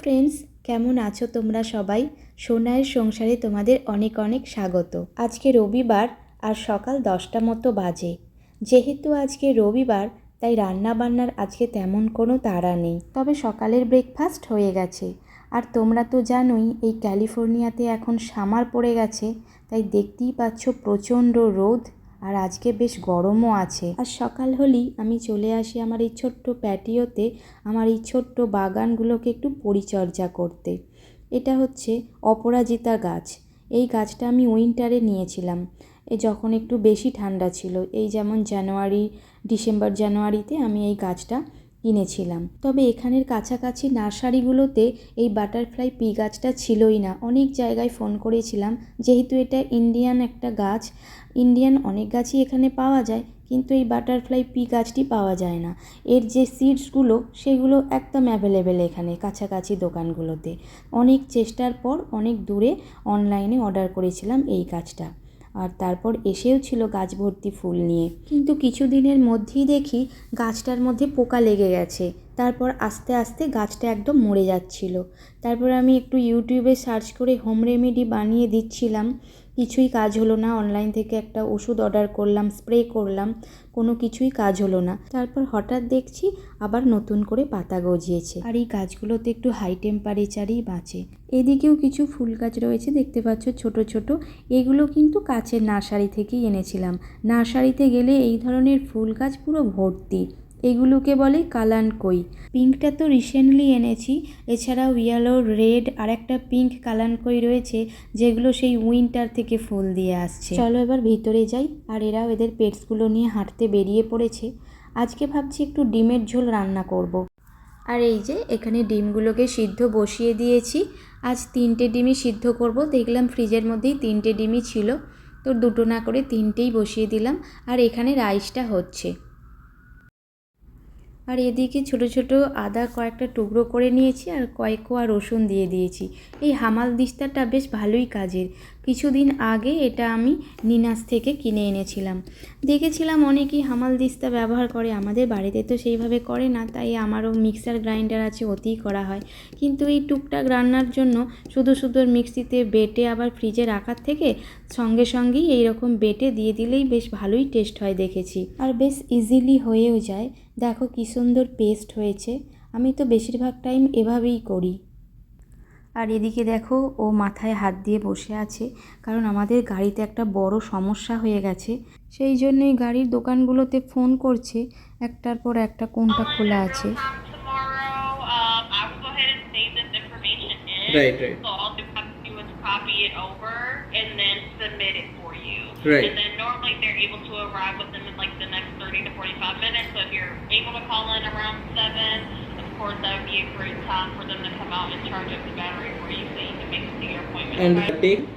Friends কেমন আছো তোমরা সবাই? সোনায়ের সংসারে তোমাদের অনেক অনেক স্বাগত। আজকে রবিবার আর সকাল দশটা মতো বাজে। যেহেতু আজকে রবিবার, তাই রান্না বান্নার আজকে তেমন কোনো তাড়া নেই। তবে সকালের ব্রেকফাস্ট হয়ে গেছে। আর তোমরা তো জানোই, এই ক্যালিফোর্নিয়াতে এখন সামার পড়ে গেছে, তাই দেখতেই পাচ্ছ প্রচণ্ড রোদ। আর আজকে বেশ গরমও আছে। আর সকাল হলেই আমি চলে আসি আমার এই ছোট্ট প্যাটিওতে আমার এই ছোট্ট বাগানগুলোকে একটু পরিচর্যা করতে। এটা হচ্ছে অপরাজিতা গাছ। এই গাছটা আমি উইন্টারে নিয়েছিলাম। এ যখন একটু বেশি ঠান্ডা ছিল, এই যেমন জানুয়ারি, ডিসেম্বর জানুয়ারিতে আমি এই গাছটা কিনেছিলাম। তবে এখানের কাছাকাছি নার্সারিগুলোতে এই বাটারফ্লাই পি গাছটা ছিলই না। অনেক জায়গায় ফোন করেছিলাম, যেহেতু এটা ইন্ডিয়ান একটা গাছ, ইন্ডিয়ান অনেক গাছই এখানে পাওয়া যায়, কিন্তু এই বাটারফ্লাই পি গাছটি পাওয়া যায় না। এর যে সিডসগুলো, সেগুলো একদম অ্যাভেলেবেল এখানে, কাছাকাছি দোকানগুলোতে। অনেক চেষ্টার পর অনেক দূরে অনলাইনে অর্ডার করেছিলাম এই গাছটা। আর তারপর এসেও ছিল গাছ ভর্তি ফুল নিয়ে। কিন্তু কিছুদিনের মধ্যেই দেখি গাছটার মধ্যে পোকা লেগে গেছে। তারপর আস্তে আস্তে গাছটা একদম মরে যাচ্ছিল। তারপর আমি একটু ইউটিউবে সার্চ করে হোম রেমেডি বানিয়ে দিচ্ছিলাম। কিছুই কাজ হলো না। অনলাইন থেকে একটা ওষুধ অর্ডার করলাম স্প্রে করলাম, কোনো কিছুই কাজ হলো না। তারপর হঠাৎ দেখছি আবার নতুন করে পাতা গজিয়েছে। আর এই গাছগুলোতে একটু হাই টেম্পারেচারই বাঁচে। এদিকেও কিছু ফুল গাছ রয়েছে, দেখতে পাচ্ছ ছোট ছোট। এগুলো কিন্তু কাছের নার্সারি থেকেই এনেছিলাম। নার্সারিতে গেলে এই ধরনের ফুল গাছ পুরো ভর্তি। এগুলোকে বলে কালানকই পিঙ্কটা তো রিসেন্টলি এনেছি, এছাড়াও ইয়েলো, রেড আর একটা পিঙ্ক কালানকই রয়েছে, যেগুলো সেই উইন্টার থেকে ফুল দিয়ে আসছে। চলো এবার ভিতরে যাই, আর এরাও এদের পেটসগুলো নিয়ে হাঁটতে বেরিয়ে পড়েছে। আজকে ভাবছি একটু ডিমের ঝোল রান্না করব। আর এই যে, এখানে ডিমগুলোকে সিদ্ধ বসিয়ে দিয়েছি। আজ তিনটে ডিমই সিদ্ধ করব, দেখলাম ফ্রিজের মধ্যেই তিনটে ডিমই ছিল। তো দুটো না করে তিনটেই বসিয়ে দিলাম, আর এখানে রাইসটা হচ্ছে। আর এদিকে ছোট ছোট আদা কয়েকটা টুকরো করে নিয়েছি আর কয়েক কোয়া রসুন দিয়ে দিয়েছি। এই হামাল দিস্তাটা বেশ ভালোই কাজের। কিছুদিন আগে এটা আমি নিনাস থেকে কিনে এনেছিলাম। দেখেছিলাম অনেকেই হামাল দিস্তা ব্যবহার করে, আমাদের বাড়িতে তো সেইভাবে করে না, তাই আমারও মিক্সার গ্রাইন্ডার আছে, ওতেই করা হয়। কিন্তু এই টুকটাক রান্নার জন্য শুধু শুধু মিক্সিতে বেটে আবার ফ্রিজে রাখার থেকে সঙ্গে সঙ্গেই এইরকম বেটে দিয়ে দিলেই বেশ ভালোই টেস্ট হয় দেখেছি। আর বেশ ইজিলি হয়েও যায়। দেখো কি সুন্দর পেস্ট হয়েছে আমি তো বেশিরভাগ টাইম এভাবেই করি আর এদিকে দেখো ও মাথায় হাত দিয়ে বসে আছে কারণ আমাদের গাড়িতে একটা বড় সমস্যা হয়ে গেছে সেই জন্যই গাড়ির দোকানগুলোতে ফোন করছে একটার পর একটা কোনটা খোলা আছে Right, right. So I'll just have to do is copy it over and then submit it for you. Right. And then- normally they're able to arrive within like the next 30 to 45 minutes. So if you're able to call in around 7, of course that would be a great time for them to come out and charge up the battery for you so you can make it to your appointment. And okay? take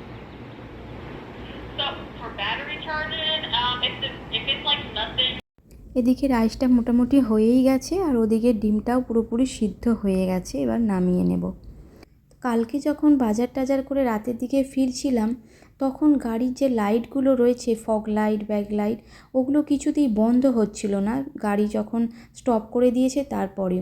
So for battery charging, um, if, the, if it's like nothing এদিকে রাইসটা মোটামুটি হয়েই গেছে আর ওদিকে ডিমটাও পুরোপুরি সিদ্ধ হয়ে গেছে এবার নামিয়ে নেব কালকে যখন বাজার টাজার করে রাতের দিকে ফিরছিলাম তখন গাড়ির যে লাইটগুলো রয়েছে ফগ লাইট ব্যাক লাইট ওগুলো কিছুতেই বন্ধ হচ্ছিল না। গাড়ি যখন স্টপ করে দিয়েছে তারপরে।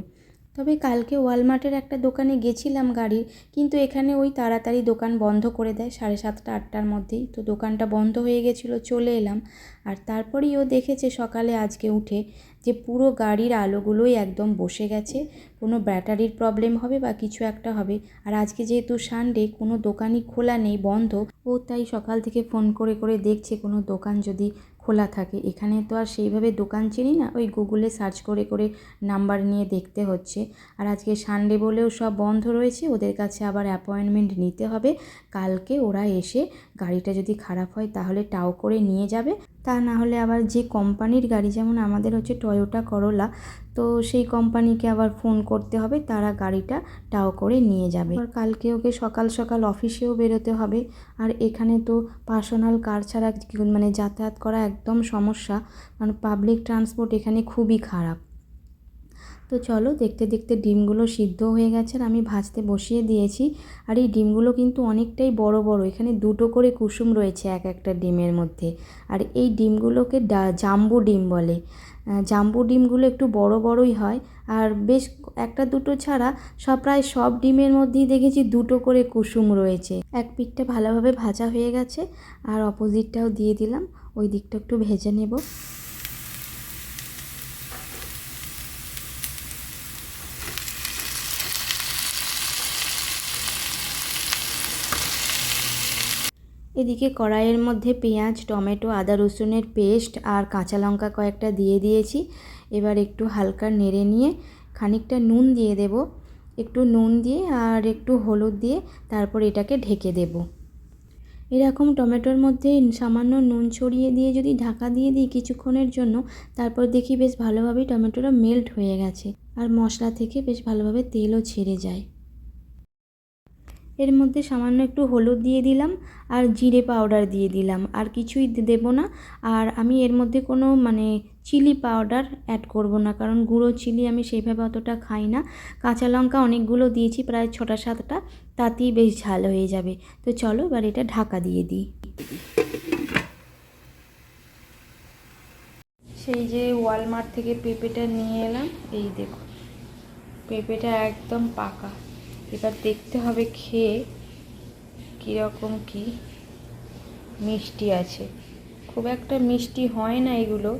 তবে কালকে ওয়ালমার্টের একটা দোকানে গেছিলাম গাড়ির, কিন্তু এখানে ওই তাড়াতাড়ি দোকান বন্ধ করে দেয় সাড়ে সাতটা, আটটার মধ্যেই। তো দোকানটা বন্ধ হয়ে গেছিল, চলে এলাম। আর তারপরেই ও দেখেছে সকালে আজকে উঠে যে পুরো গাড়ির আলোগুলোই একদম বসে গেছে, কোনো ব্যাটারির প্রবলেম হবে বা কিছু একটা হবে। আর আজকে যেহেতু সানডে, কোনো দোকানই খোলা নেই, বন্ধ। ও তাই সকাল থেকে ফোন করে করে দেখছে কোনো দোকান যদি খোলা থাকে। এখানে তো আর সেইভাবে দোকান চিনি না? ওই গুগলে সার্চ করে করে নাম্বার নিয়ে দেখতে হচ্ছে। আর আজকে সানডে বলেও সব বন্ধ রয়েছে। ওদের কাছে আবার অ্যাপয়েন্টমেন্ট নিতে হবে। কালকে ওরা এসে গাড়িটা যদি খারাপ হয় তাহলে টাও করে নিয়ে যাবে। তা না হলে আবার যে কোম্পানির গাড়ি, যেমন আমাদের হচ্ছে টয়োটা করোলা তো সেই কোম্পানিকে আবার ফোন করতে হবে, তারা গাড়িটা টাও করে নিয়ে যাবে। আর কালকে ওকে সকাল সকাল অফিসেও বেরোতে হবে, আর এখানে তো পার্সোনাল কার ছাড়া মানে যাতায়াত করা একদম সমস্যা, কারণ পাবলিক ট্রান্সপোর্ট এখানে খুবই খারাপ। তো চলো দেখতে দেখতে ডিমগুলো সিদ্ধ হয়ে গেছে আর আমি ভাজতে বসিয়ে দিয়েছি। আর এই ডিমগুলো কিন্তু অনেকটাই বড় বড়, এখানে দুটো করে কুসুম রয়েছে এক একটা ডিমের মধ্যে। আর এই ডিমগুলোকে জাম্বু ডিম বলে। জাম্বু ডিমগুলো একটু বড় বড়ই হয়। আর বেশ একটা দুটো ছাড়া সব, প্রায় সব ডিমের মধ্যেই দেখেছি দুটো করে কুসুম রয়েছে। এক পিঠটা ভালোভাবে ভাজা হয়ে গেছে। আর অপোজিটটাও দিয়ে দিলাম। ওই দিকটা একটু ভেজে নেব। এদিকে কড়াইয়ের মধ্যে পেঁয়াজ, টমেটো, আদা রসুনের পেস্ট আর কাঁচা লঙ্কা কয়েকটা দিয়ে দিয়েছি। এবার একটু হালকা নেড়ে নিয়ে খানিকটা নুন দিয়ে দেব। একটু নুন দিয়ে আর একটু হলুদ দিয়ে তারপর এটাকে ঢেকে দেব। এরকম টমেটোর মধ্যে সামান্য নুন ছড়িয়ে দিয়ে যদি ঢাকা দিয়ে দিই কিছুক্ষণের জন্য, তারপর দেখি বেশ ভালোভাবেই টমেটোটা মেল্ট হয়ে গেছে। আর মশলা থেকে বেশ ভালোভাবে তেলও ছেড়ে যায়। এর মধ্যে সামান্য একটু হলুদ দিয়ে দিলাম আর জিরে পাউডার দিয়ে দিলাম। আর কিছুই দেব না। আর আমি এর মধ্যে কোনো মানে চিলি পাউডার অ্যাড করব না, কারণ গুঁড়ো চিলি আমি সেইভাবে অতটা খাই না। কাঁচা লঙ্কা অনেকগুলো দিয়েছি, প্রায় ছটা সাতটা, তাতেই বেশ ঝাল হয়ে যাবে। তো চলো এবার এটা ঢাকা দিয়ে দিই। সেই যে ওয়ালমার্ট থেকে পেঁপেটা নিয়ে এলাম, এই দেখো। পেঁপেটা একদম পাকা। এবার দেখতে হবে খেয়ে কীরকম কি মিষ্টি আছে। খুব একটা মিষ্টি হয় না এগুলো।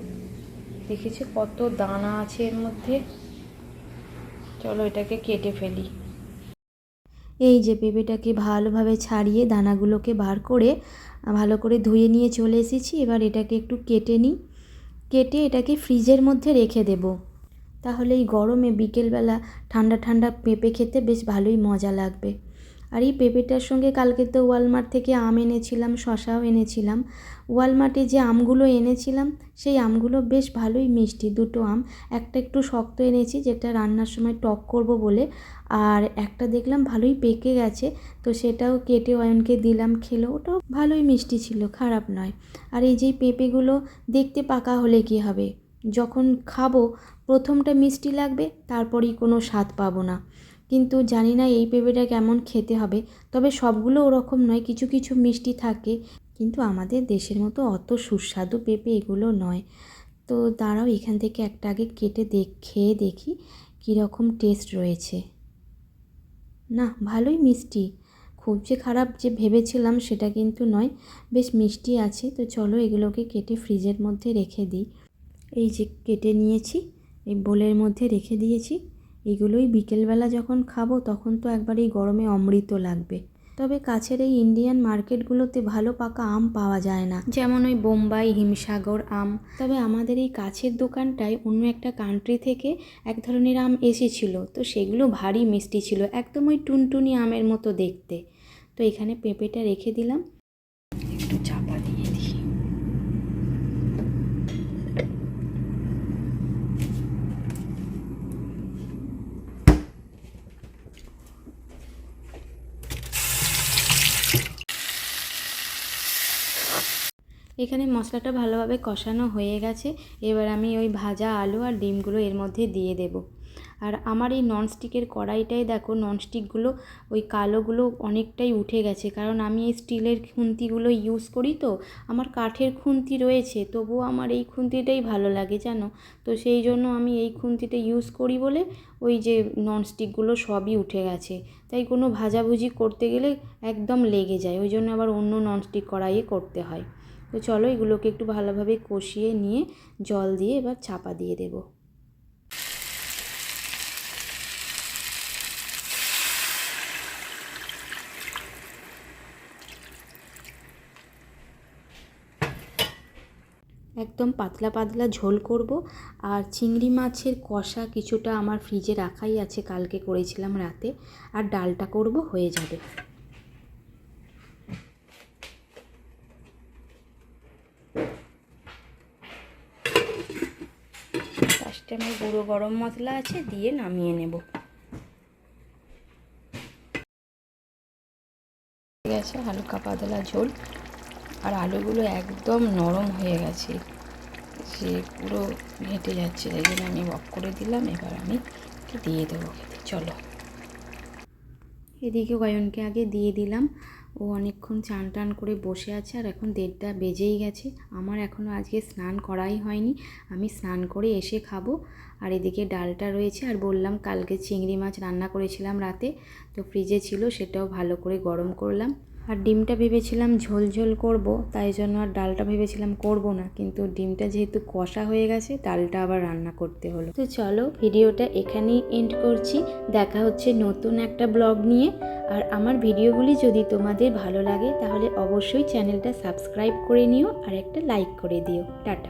দেখেছি কত দানা আছে এর মধ্যে। চলো এটাকে কেটে ফেলি। এই যে পেঁপেটাকে ভালোভাবে ছাড়িয়ে দানাগুলোকে বার করে ভালো করে ধুয়ে নিয়ে চলে এসেছি। এবার এটাকে একটু কেটে নিই। কেটে এটাকে ফ্রিজের মধ্যে রেখে দেবো। তাহলে এই গরমে বিকেলবেলা ঠান্ডা ঠান্ডা পেঁপে খেতে বেশ ভালোই মজা লাগবে। আর এই পেঁপেটার সঙ্গে কালকে তো ওয়ালমার্ট থেকে আম এনেছিলাম, শশাও এনেছিলাম। ওয়ালমার্টে যে আমগুলো এনেছিলাম, সেই আমগুলো বেশ ভালোই মিষ্টি, দুটো আম। একটা একটু শক্ত এনেছি, যেটা রান্নার সময় টক করব বলে। আর একটা দেখলাম ভালোই পেকে গেছে, তো সেটাও কেটে অয়নকে দিলাম, খেলো। ওটাও ভালোই মিষ্টি ছিল, খারাপ নয়। আর এই যে পেঁপেগুলো দেখতে পাকা হলে কী হবে? যখন খাব, প্রথমটা মিষ্টি লাগবে, তারপরেই কোনো স্বাদ পাবো না। কিন্তু জানি না এই পেঁপেটা কেমন খেতে হবে, তবে সবগুলো ওরকম নয়, কিছু কিছু মিষ্টি থাকে। কিন্তু আমাদের দেশের মতো অত সুস্বাদু পেঁপে এগুলো নয়। তো দাঁড়াও, এখান থেকে একটা আগে কেটে দেখ, খেয়ে দেখি কীরকম টেস্ট রয়েছে। না, ভালোই মিষ্টি। খুব যে খারাপ যে ভেবেছিলাম সেটা কিন্তু নয়। বেশ মিষ্টি আছে, তো চলো এগুলোকে কেটে ফ্রিজের মধ্যে রেখে দিই। এই যে কেটে নিয়েছি, এই বোলের মধ্যে রেখে দিয়েছি। এগুলোই বিকেলবেলা যখন খাব তখন তো একবার এই গরমে অমৃত লাগবে। তবে কাছের এই ইন্ডিয়ান মার্কেটগুলোতে ভালো পাকা আম পাওয়া যায় না। যেমন ওই বোম্বাই হিমসাগর আম। তবে আমাদের এই কাছের দোকানটায় অন্য একটা কান্ট্রি থেকে এক ধরনের আম এসেছিল। তো সেগুলো ভারী মিষ্টি ছিল, একদম ওই টুনটুনি আমের মতো দেখতে। তো এখানে পেঁপেটা রেখে দিলাম একটু চাপা দিয়ে দিই এখানে মশলাটা ভালোভাবে কষানো হয়ে গেছে। এবার আমি ওই ভাজা আলু আর ডিমগুলো এর মধ্যে দিয়ে দেব। আর আমার এই ননস্টিকের কড়াইটাই দেখো ননস্টিকগুলো ওই কালোগুলো অনেকটাই উঠে গেছে। কারণ আমি এই স্টিলের খুন্তিগুলো ইউজ করি তো, আমার কাঠের খুন্তি রয়েছে, তবুও আমার এই খুন্তিটাই ভালো লাগে জানো? তো সেই জন্য আমি এই খুন্তিটা ইউজ করি বলে ওই যে ননস্টিকগুলো সবই উঠে গেছে। তাই কোনো ভাজাভুজি করতে গেলে একদম লেগে যায়। ওই জন্য আবার অন্য ননস্টিক কড়াইয়ে করতে হয়। তো চলো এগুলোকে একটু ভালোভাবে কষিয়ে নিয়ে জল দিয়ে এবার চাপা দিয়ে দেব। একদম পাতলা পাতলা ঝোল করব আর চিংড়ি মাছের কষা কিছুটা আমার ফ্রিজে রাখাই আছে, কালকে করেছিলাম রাতে, আর ডালটা করব হয়ে যাবে। লাস্টে আমার গুঁড়ো গরম মশলা আছে দিয়ে নামিয়ে নেব। গেছে হালকা পাতলা ঝোল। আর আলুগুলো একদম নরম হয়ে গেছে। সে পুরো ঘেঁটে যাচ্ছে, তাই জন্য আমি অফ করে দিলাম। এবার আমি দিয়ে দেবো। খেতে চলো। এদিকে গয়নকে আগে দিয়ে দিলাম। ও অনেকক্ষণ চান টান করে বসে আছে আর এখন দেড়টা বেজেই গেছে। আমার এখনও আজকে স্নান করাই হয়নি। আমি স্নান করে এসে খাব। আর এদিকে ডালটা রয়েছে আর বললাম কালকে চিংড়ি মাছ রান্না করেছিলাম রাতে। তো ফ্রিজে ছিল, সেটাও ভালো করে গরম করলাম। আর ডিমটা ভেবেছিলাম ঝোল ঝোল করব, তাই জন্য আর ডালটা ভেবেছিলাম করব না। কিন্তু ডিমটা যেহেতু কষা হয়ে গেছে, ডালটা আবার রান্না করতে হলো। তো চলো ভিডিওটা এখানেই এন্ড করছি। দেখা হচ্ছে নতুন একটা ব্লগ নিয়ে। আর আমার ভিডিওগুলি যদি তোমাদের ভালো লাগে, তাহলে অবশ্যই চ্যানেলটা সাবস্ক্রাইব করে নিও আর একটা লাইক করে দিও। টাটা।